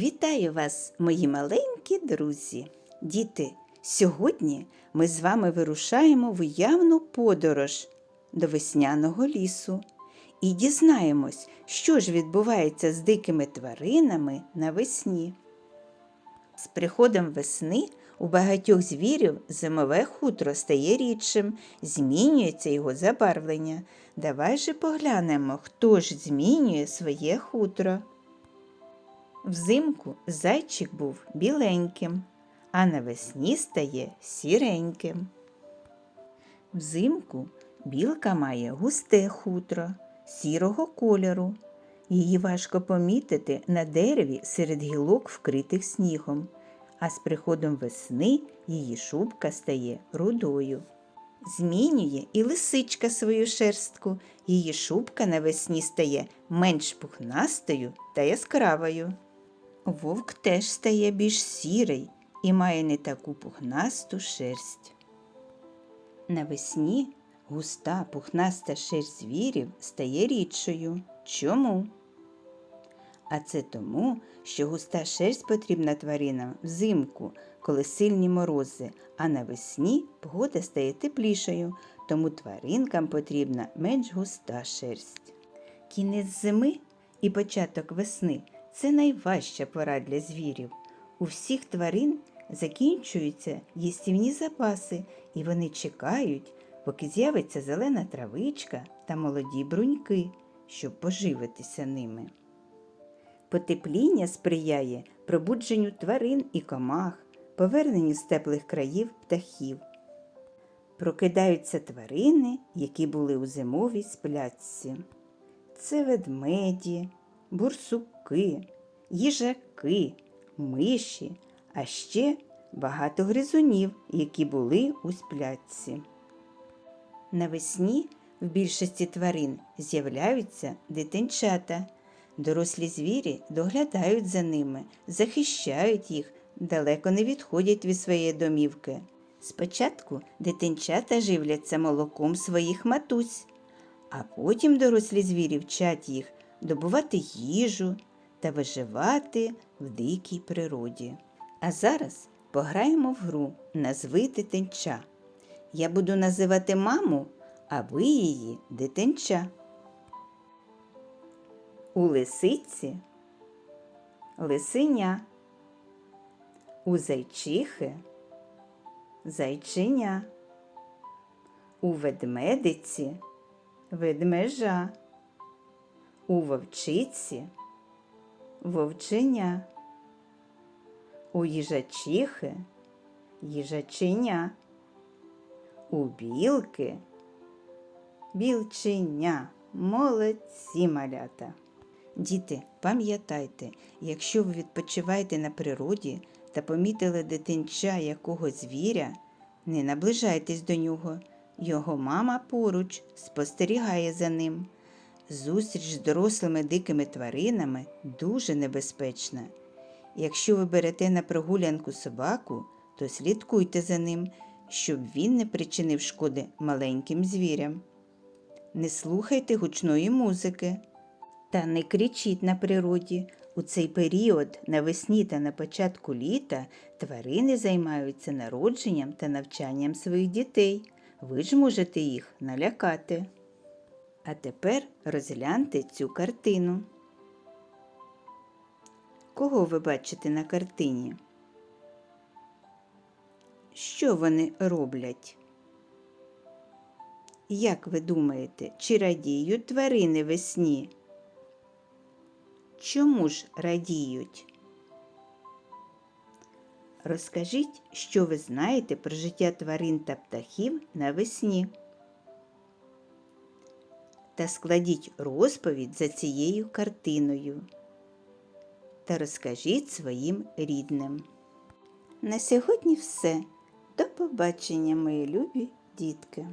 Вітаю вас, мої маленькі друзі! Діти, сьогодні ми з вами вирушаємо в уявну подорож до весняного лісу і дізнаємось, що ж відбувається з дикими тваринами навесні. З приходом весни у багатьох звірів зимове хутро стає рідшим, змінюється його забарвлення. Давай же поглянемо, хто ж змінює своє хутро. Взимку зайчик був біленьким, а навесні стає сіреньким. Взимку білка має густе хутро сірого кольору. Її важко помітити на дереві серед гілок, вкритих снігом, а з приходом весни її шубка стає рудою. Змінює і лисичка свою шерстку, її шубка навесні стає менш пухнастою та яскравою. Вовк теж стає більш сірий і має не таку пухнасту шерсть. Навесні густа пухнаста шерсть звірів стає рідшою. Чому? А це тому, що густа шерсть потрібна тваринам взимку, коли сильні морози, а навесні погода стає теплішою, тому тваринкам потрібна менш густа шерсть. Кінець зими і початок весни це найважча пора для звірів. У всіх тварин закінчуються їстівні запаси, і вони чекають, поки з'явиться зелена травичка та молоді бруньки, щоб поживитися ними. Потепління сприяє пробудженню тварин і комах, поверненню з теплих країв птахів. Прокидаються тварини, які були у зимовій спляцці. Це ведмеді, бурсуки, їжаки, миші, а ще багато гризунів, які були у сплячці. Навесні в більшості тварин з'являються дитинчата. Дорослі звірі доглядають за ними, захищають їх, далеко не відходять від своєї домівки. Спочатку дитинчата живляться молоком своїх матусь, а потім дорослі звірі вчать їх добувати їжу та виживати в дикій природі. А зараз пограємо в гру Назви дитинча. Я буду називати маму, а ви її дитинча. У лисиці лисиня, у зайчихи зайчиня, у ведмедиці ведмежа, у вовчиці вовчиня, у їжачихи їжачиня, у білки білчиня. Молодці малята. Діти, пам'ятайте, якщо ви відпочиваєте на природі та помітили дитинча якогось звіря, не наближайтесь до нього. Його мама поруч спостерігає за ним. Зустріч з дорослими дикими тваринами дуже небезпечна. Якщо ви берете на прогулянку собаку, то слідкуйте за ним, щоб він не причинив шкоди маленьким звірям. Не слухайте гучної музики. Та не кричіть на природі. У цей період навесні та на початку літа тварини займаються народженням та навчанням своїх дітей. Ви ж можете їх налякати. А тепер розгляньте цю картину. Кого ви бачите на картині? Що вони роблять? Як ви думаєте, чи радіють тварини весні? Чому ж радіють? Розкажіть, що ви знаєте про життя тварин та птахів навесні. Та складіть розповідь за цією картиною. Та розкажіть своїм рідним. На сьогодні все. До побачення, мої любі дітки!